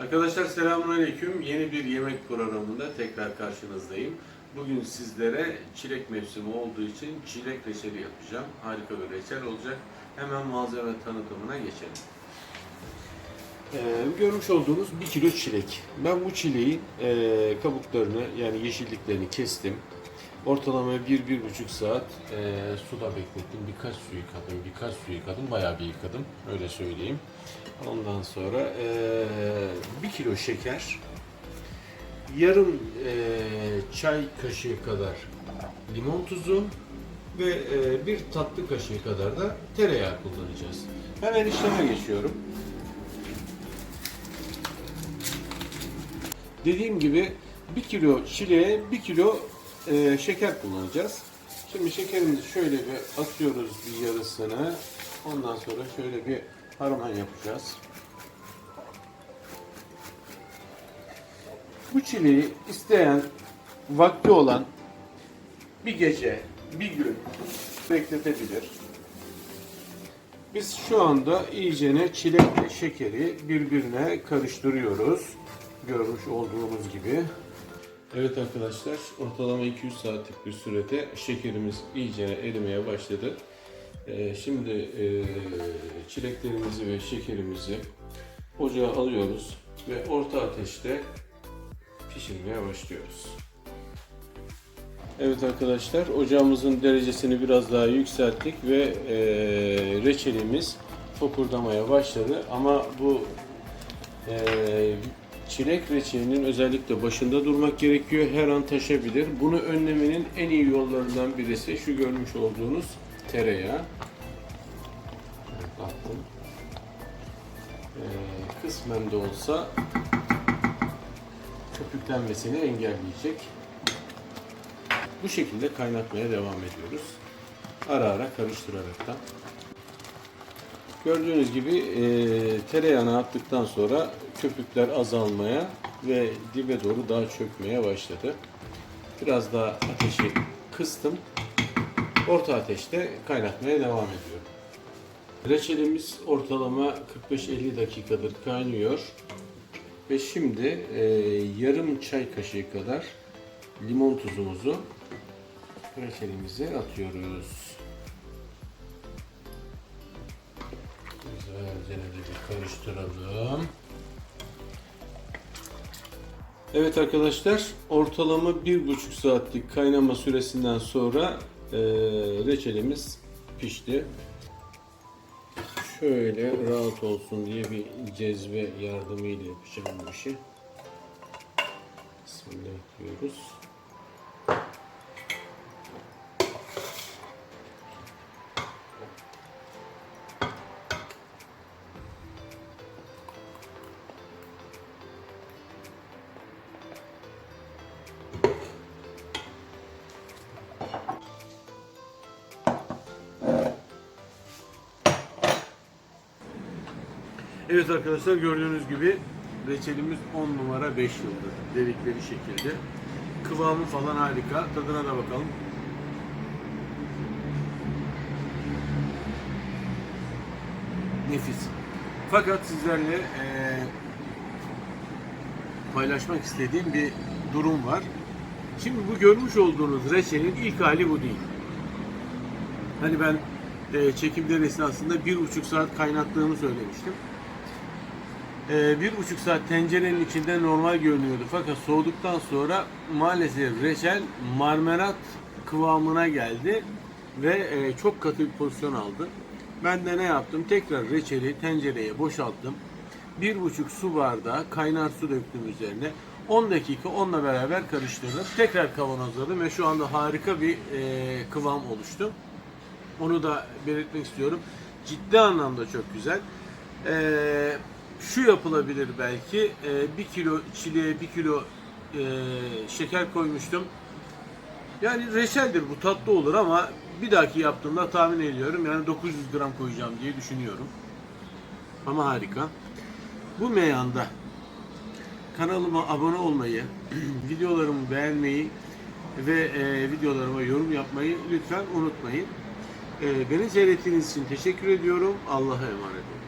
Arkadaşlar selamünaleyküm. Yeni bir yemek programında tekrar karşınızdayım. Bugün sizlere çilek mevsimi olduğu için çilek reçeli yapacağım. Harika bir reçel olacak. Hemen malzeme tanıtımına geçelim. Ee, görmüş olduğunuz 1 kilo çilek. Ben bu çileğin e, kabuklarını yani yeşilliklerini kestim. Ortalama 1-1,5 saat e, suda beklettim. Birkaç su yıkadım, birkaç su yıkadım. Bayağı bir yıkadım. Öyle söyleyeyim. Ondan sonra e, 1 kilo şeker, yarım e, çay kaşığı kadar limon tuzu ve e, bir tatlı kaşığı kadar da tereyağı kullanacağız. Hemen işleme geçiyorum. Dediğim gibi 1 kilo çileğe 1 kilo e, şeker kullanacağız. Şimdi şekerimizi şöyle bir atıyoruz bir yarısını. Ondan sonra şöyle bir harman yapacağız. Bu çileği isteyen, vakti olan bir gece, bir gün bekletebilir. Biz şu anda iyicene çilekle şekeri birbirine karıştırıyoruz. Görmüş olduğunuz gibi. Evet arkadaşlar, ortalama 200 saatlik bir sürede şekerimiz iyice erimeye başladı. Ee, şimdi e, çileklerimizi ve şekerimizi ocağa alıyoruz ve orta ateşte pişirmeye başlıyoruz. Evet arkadaşlar, ocağımızın derecesini biraz daha yükselttik ve e, reçelimiz fokurdamaya başladı. Ama bu e, çilek reçelinin özellikle başında durmak gerekiyor. Her an taşabilir. Bunu önlemenin en iyi yollarından birisi şu görmüş olduğunuz tereyağı. Attım. E, kısmen de olsa köpüklenmesini engelleyecek. Bu şekilde kaynatmaya devam ediyoruz. Ara ara karıştıraraktan. Gördüğünüz gibi e, tereyağını attıktan sonra köpükler azalmaya ve dibe doğru daha çökmeye başladı. Biraz daha ateşi kıstım. Orta ateşte kaynatmaya devam ediyorum. Reçelimiz ortalama 45-50 dakikadır kaynıyor. Ve şimdi e, yarım çay kaşığı kadar limon tuzumuzu reçelimize atıyoruz. Güzelce de bir karıştıralım. Evet arkadaşlar ortalama bir buçuk saatlik kaynama süresinden sonra e, reçelimiz pişti. Şöyle rahat olsun diye bir cezve yardımıyla yapacağım bu işi. Bismillah diyoruz. Evet arkadaşlar gördüğünüz gibi reçelimiz 10 numara 5 yıldız dedikleri şekilde. Kıvamı falan harika. Tadına da bakalım. Nefis. Fakat sizlerle eee, paylaşmak istediğim bir durum var. Şimdi bu görmüş olduğunuz reçelin ilk hali bu değil. Hani ben e, çekimler esnasında bir buçuk saat kaynattığımı söylemiştim. E, bir buçuk saat tencerenin içinde normal görünüyordu. Fakat soğuduktan sonra maalesef reçel marmerat kıvamına geldi ve e, çok katı bir pozisyon aldı. Ben de ne yaptım? Tekrar reçeli tencereye boşalttım. Bir buçuk su bardağı kaynar su döktüm üzerine. 10 dakika onunla beraber karıştırdım. Tekrar kavanozladım ve şu anda harika bir e, kıvam oluştu. Onu da belirtmek istiyorum. Ciddi anlamda çok güzel. Ee, şu yapılabilir belki. Ee, bir kilo çileğe bir kilo e, şeker koymuştum. Yani reçeldir bu tatlı olur ama bir dahaki yaptığımda tahmin ediyorum yani 900 gram koyacağım diye düşünüyorum. Ama harika. Bu meyanda kanalıma abone olmayı, videolarımı beğenmeyi ve e, videolarıma yorum yapmayı lütfen unutmayın. E, beni seyrettiğiniz için teşekkür ediyorum. Allah'a emanet olun.